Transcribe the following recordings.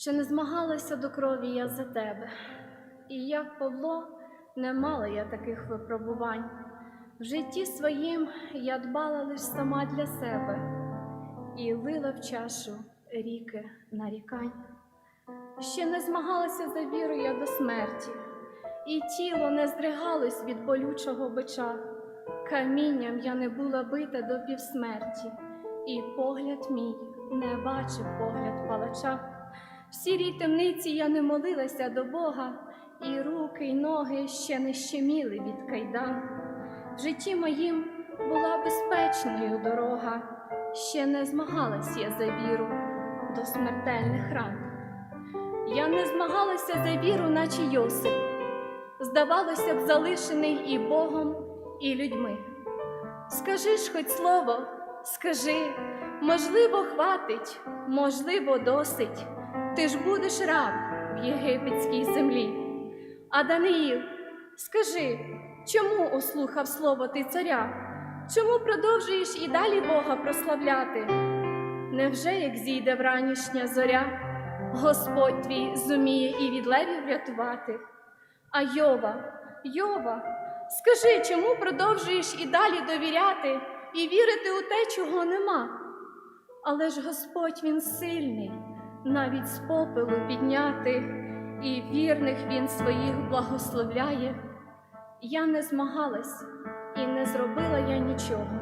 Ще не змагалася до крові я за тебе, і як Павло, не мала я таких випробувань. В житті своїм я дбала лиш сама для себе і лила в чашу ріки нарікань. Ще не змагалася за віру я до смерті, і тіло не здригалось від болючого бича. Камінням я не була бита до півсмерті, і погляд мій не бачив погляд палача. В сірій темниці я не молилася до Бога, і руки, й ноги ще не щеміли від кайдан. В житті моїм була безпечною дорога, ще не змагалась я за віру до смертельних ран. Я не змагалася за віру, наче Йосип, здавалося б, залишений і Богом, і людьми. Скажи ж хоч слово, скажи, можливо, хватить, можливо, досить. Ти ж будеш раб в єгипетській землі. А Даниїл, скажи, чому ослухав слово ти царя? Чому продовжуєш і далі Бога прославляти? Невже як зійде вранішня зоря, Господь твій зуміє і від левів врятувати? А Йова, Йова, скажи, чому продовжуєш і далі довіряти і вірити у те, чого нема? Але ж Господь він сильний, навіть з попелу підняти, і вірних він своїх благословляє. Я не змагалась і не зробила я нічого,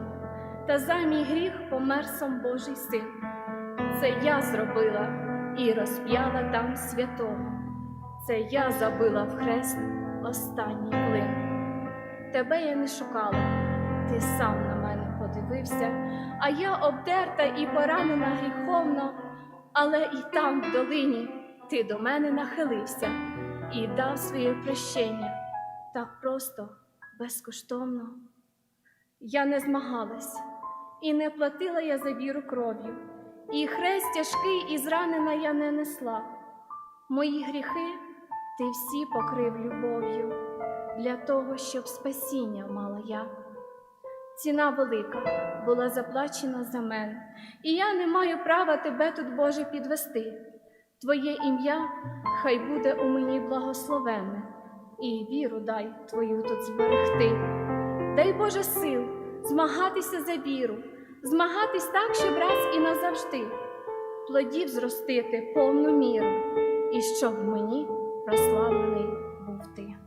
та за мій гріх помер сам Божий син. Це я зробила і розп'яла там святого. Це я забила в хрест останній клин. Тебе я не шукала, ти сам на мене подивився, а я обдерта і поранена гріховно, але і там, в долині, ти до мене нахилився і дав своє прощення так просто, безкоштовно. Я не змагалась, і не платила я за віру кров'ю, і хрест тяжкий і зранена я не несла. Мої гріхи ти всі покрив любов'ю для того, щоб спасіння мала я. Ціна велика була заплачена за мене, і я не маю права тебе тут, Боже, підвести. Твоє ім'я хай буде у мені благословенне, і віру дай Твою тут зберегти. Дай Боже сил змагатися за віру, змагатись так, щоб раз і назавжди, плодів зростити повну міру, і щоб мені прославлений був ти.